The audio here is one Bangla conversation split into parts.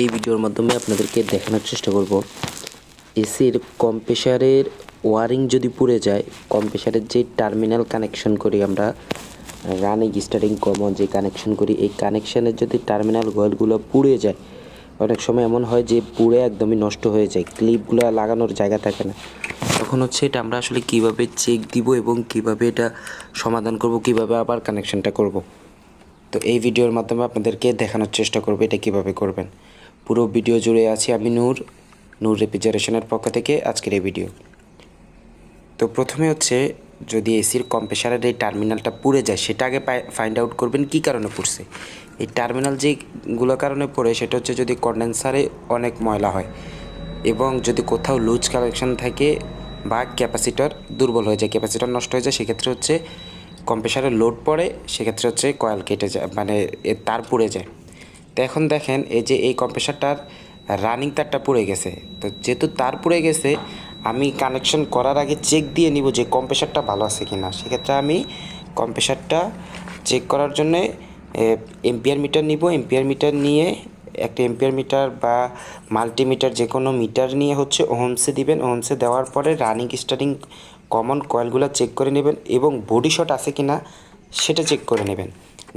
এই ভিডিওর মাধ্যমে আপনাদেরকে দেখানোর চেষ্টা করব। এসির কম্প্রেসারের ওয়ারিং যদি পুড়ে যায় কম্প্রেসারের যে টার্মিনাল কানেকশন করি আমরা রানিং স্টার্টিং কমন যে কানেকশন করি, এই কানেকশানের যদি টার্মিনাল গয়েলগুলো পুড়ে যায়, অনেক সময় এমন হয় যে পুড়ে একদমই নষ্ট হয়ে যায় ক্লিপগুলো লাগানোর জায়গা থাকে না। তখন হচ্ছে এটা আমরা আসলে কীভাবে চেক দিব এবং কীভাবে এটা সমাধান করব, কীভাবে আবার কানেকশনটা করব? তো এই ভিডিওর মাধ্যমে আপনাদেরকে দেখানোর চেষ্টা করব এটা কীভাবে করবেন। পুরো ভিডিও জুড়ে আছি আমি নূর নূর রেফ্রিজারেশনের পক্ষ থেকে আজকের এই ভিডিও। তো প্রথমে হচ্ছে, যদি এসির কম্প্রেসারের এই টার্মিনালটা পুড়ে যায়, সেটা আগে ফাইন্ড আউট করবেন কী কারণে পুড়ছে। এই টার্মিনাল যেগুলো কারণে পড়ে, সেটা হচ্ছে যদি কন্ডেন্সারে অনেক ময়লা হয় এবং যদি কোথাও লুজ কালেকশন থাকে বা ক্যাপাসিটার দুর্বল হয়ে যায় ক্যাপাসিটার নষ্ট হয়ে যায়, সেক্ষেত্রে হচ্ছে কম্প্রেসারে লোড পড়ে, সেক্ষেত্রে হচ্ছে কয়েল কেটে যায় মানে তার পুড়ে যায়। তো এখন দেখেন এই যে এই কম্প্রেসারটার রানিং তারটা পুড়ে গেছে। তো যেহেতু তার পুড়ে গেছে, আমি কানেকশন করার আগে চেক দিয়ে নিব যে কম্প্রেসারটা ভালো আছে কি না সেক্ষেত্রে আমি কম্প্রেসারটা চেক করার জন্যে এম্পিয়ার মিটার নিব। এম্পিয়ার মিটার নিয়ে একটা এম্পিয়ার মিটার বা মাল্টিমিটার যে কোনো মিটার নিয়ে হচ্ছে ওহমসে দিবেন। ওহমসে দেওয়ার পরে রানিং স্টার্টিং কমন কয়েলগুলো চেক করে নেবেন এবং বডি শট আছে কি না সেটা চেক করে নেবেন।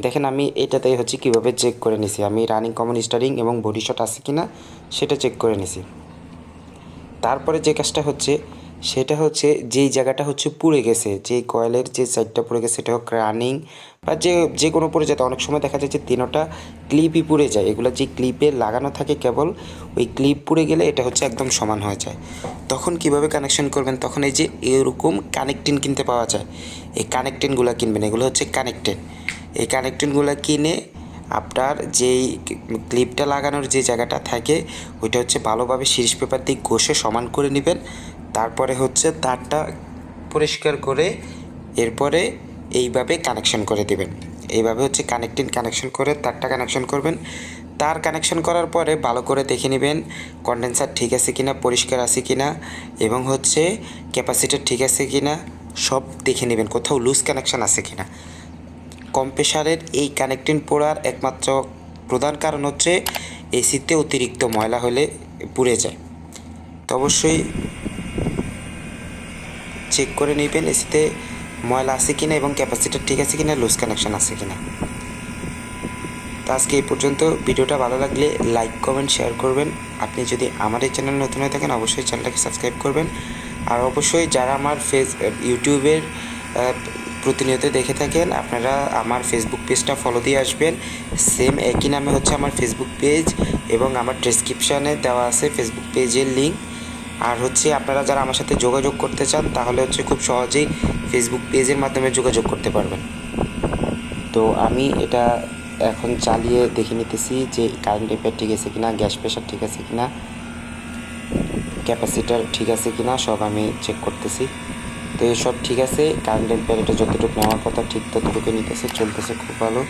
দেখেন আমি এটাতে হচ্ছে কীভাবে চেক করে নিছি। আমি রানিং কমন স্টারিং এবং বডি শট আছে কি না সেটা চেক করে নিছি। তারপরে যে কাজটা হচ্ছে সেটা হচ্ছে যেই জায়গাটা হচ্ছে পুড়ে গেছে যে কয়েলের যে সাইডটা পুড়ে গেছে সেটা হোক রানিং বা যে যে কোনো পুড়ে যেতে অনেক সময় দেখা যায় যে তিনোটা ক্লিপই পুড়ে যায়। এগুলো যে ক্লিপে লাগানো থাকে কেবল, ওই ক্লিপ পুড়ে গেলে এটা হচ্ছে একদম সমান হয়ে যায়। তখন কীভাবে কানেকশন করবেন? তখন এই যে এরকম কানেক্টিন কিনতে পাওয়া যায়। এই কানেক্টিনগুলো কিনবেন। এগুলো হচ্ছে কানেক্টেন এই কানেক্টিনগুলো কিনে আপনার যেই ক্লিপটা লাগানোর যে জায়গাটা থাকে, ওইটা হচ্ছে ভালোভাবে সিরিজ পেপার দিয়ে ঘষে সমান করে নেবেন। তারপরে হচ্ছে তারটা পরিষ্কার করে এরপরে এইভাবে কানেকশন করে দেবেন। এইভাবে হচ্ছে কানেক্টিং কানেকশন করে তারটা কানেকশন করবেন। তার কানেকশন করার পরে ভালো করে দেখে নেবেন কন্ডেন্সার ঠিক আছে কিনা, পরিষ্কার আছে কিনা এবং হচ্ছে ক্যাপাসিটার ঠিক আছে কিনা, সব দেখে নেবেন কোথাও লুজ কানেকশন আছে কিনা। কম্প্রেসারের এই কানেক্টিং পোড়ার একমাত্র প্রধান কারণ হচ্ছে এসিতে অতিরিক্ত ময়লা হলে পুড়ে যায়। তো অবশ্যই চেক করে নেবেন এসিতে ময়লা আছে কিনা এবং ক্যাপাসিটার ঠিক আছে কিনা লুজ কানেকশন আছে কিনা। তো আজকে এই পর্যন্ত। ভিডিওটা ভালো লাগলে লাইক কমেন্ট শেয়ার করবেন। আপনি যদি আমার এই চ্যানেল নতুন হয়ে থাকেন, অবশ্যই চ্যানেলটাকে সাবস্ক্রাইব করবেন। আর অবশ্যই যারা আমার ফেস ইউটিউবের প্রতিনিয়ত দেখে থাকেন, আপনারা আমার ফেসবুক পেজটা ফলো দিয়ে আসবেন। সেম একই নামে হচ্ছে আমার ফেসবুক পেজ এবং আমার ডেসক্রিপশানে দেওয়া আছে ফেসবুক পেজের লিঙ্ক আর হচ্ছে আপনারা যারা আমার সাথে যোগাযোগ করতে চান, তাহলে হচ্ছে খুব সহজেই ফেসবুক পেজের মাধ্যমে যোগাযোগ করতে পারবেন। তো আমি এটা এখন চালিয়ে দেখে নিতেছি যে কারেন্ট এফেয়ার ঠিক আছে কিনা গ্যাস প্রেশার ঠিক আছে কিনা ক্যাপাসিটার ঠিক আছে কিনা, সব আমি চেক করতেছি। তো এসব ঠিক আছে কারেন্ট এম্পিয়ার এটা যতটুকু নেওয়ার কথা ঠিক ততটুকু নিতেছে, চলতেছে খুব ভালো।